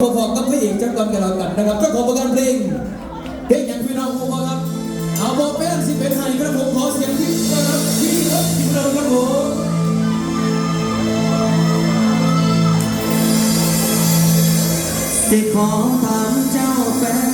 พอๆกับพระเอกเจ้ากรรมกับเรากันนะครับเจ้าของผลกานเพลงเพลงอย่างพี่น้องพอครับเอาบอแป้งสิเป็นไทยครับผมขอเสียงที่นะครับที่รักที่เราครับผมสิขอถามเจ้าแฟน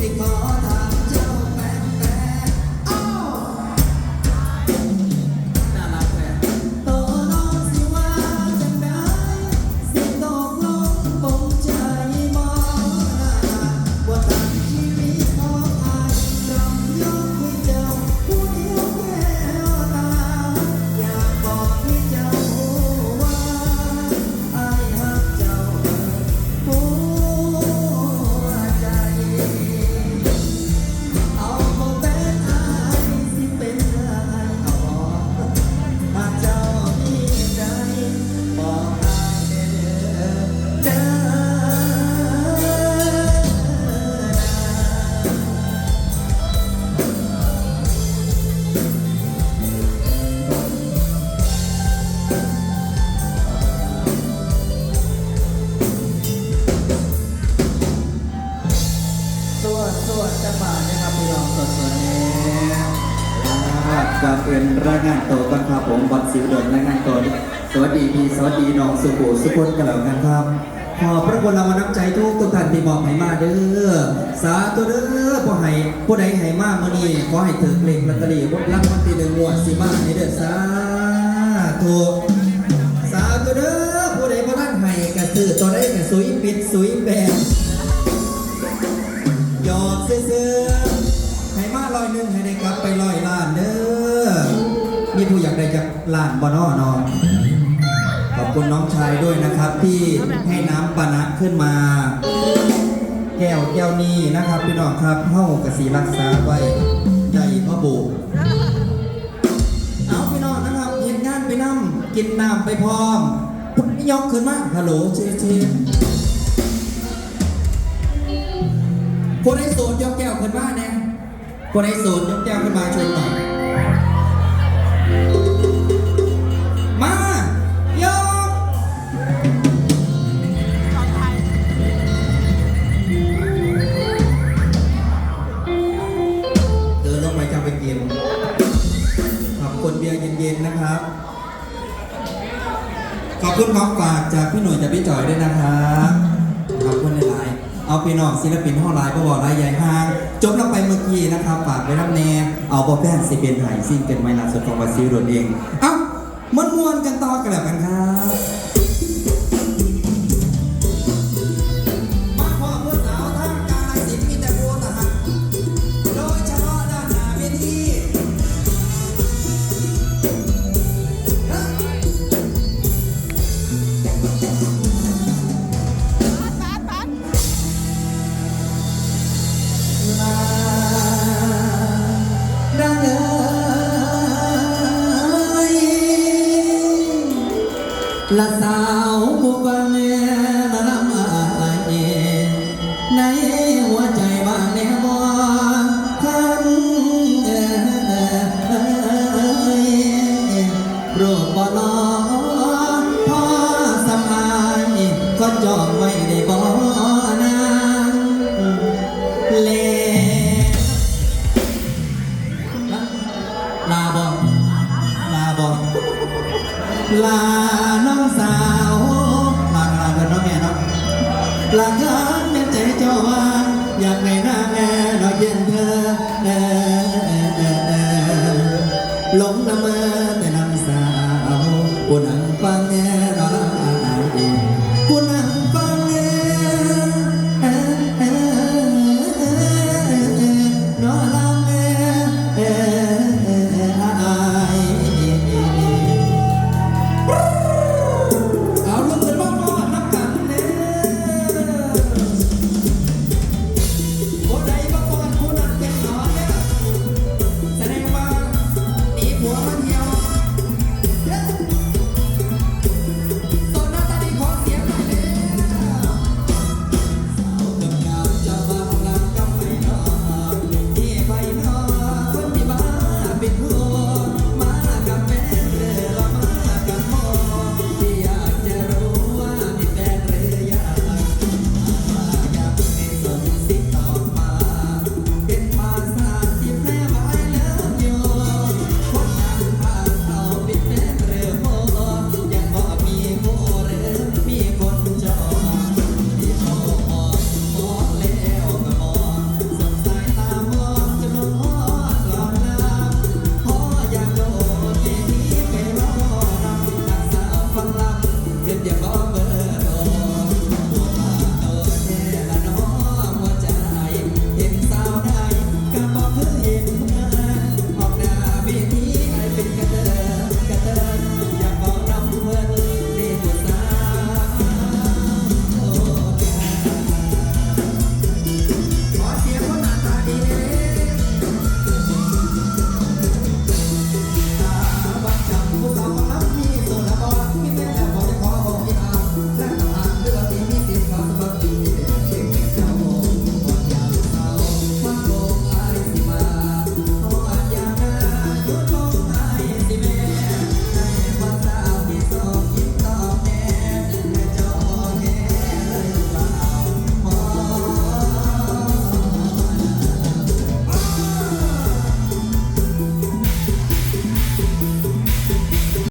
stigma สวัสดีพี่สวัสดีน้องสุโขสุพลกันแล้วกันครับขอพระคุณรามานับใจทุกทุกท่านที่มอบให้มาเด้อสาธุเด้อผู้ให้ผู้ใดให้มามื่อนี้ขอให้ถือเลขลอตเตอรี่รับรักวัลที่หนึ่งงวดสิมาให้เด้อสาธุสาธุเด้อผู้ใดบ่ท่านให้กระซื้อตัวได้กระสุยปิดสุยแบบหยอกซื้อให้มาลอยหนึ่งให้ได้กลับไปลอยล้านเด้อมีผู้อยากได้จากล้านบ่นอนอน คุณน้องชายด้วยนะครับ ที่ให้น้ำปานะขึ้นมา แก้วแก้วนี้นะครับ พี่น้องครับเฮ้ากับสีรักษาไว้ใจพ่อปู่เอาพี่น้องนะครับเห็นงานไปนั่กินน้ำไปพร้อมพุทธยกขึ้นมาฮัลโหลเชยเชยคนไอ้โสดยกแก้วขึ้นมาแนี่คนไอ้โสดยกแก้วขึ้นมาช่วยหน่อย เบียร์เย็นๆนะครับ ขอบคุณของฝากจากพี่หนุ่ยจากพี่จอยด้วยนะครับขอบคุณในไลน์เอาพี่น้องศิลปินห้องไลน์ก็บอกไลน์ใหญ่ห้าง จบลงไปเมื่อกี้นะครับฝากไว้น้ำแน่เอาบอแฟนสิเป็นไห่ซิ่งกันไว้ล่าสุดของวาซิลโดนเอง เอ้ามันมวนกันต่อกันแล้วกันครับ ลาเกินในใจเจ้าว่างอยากในหน้าแม่เราเย็นเธอเออเออเออเออหลงละเมอ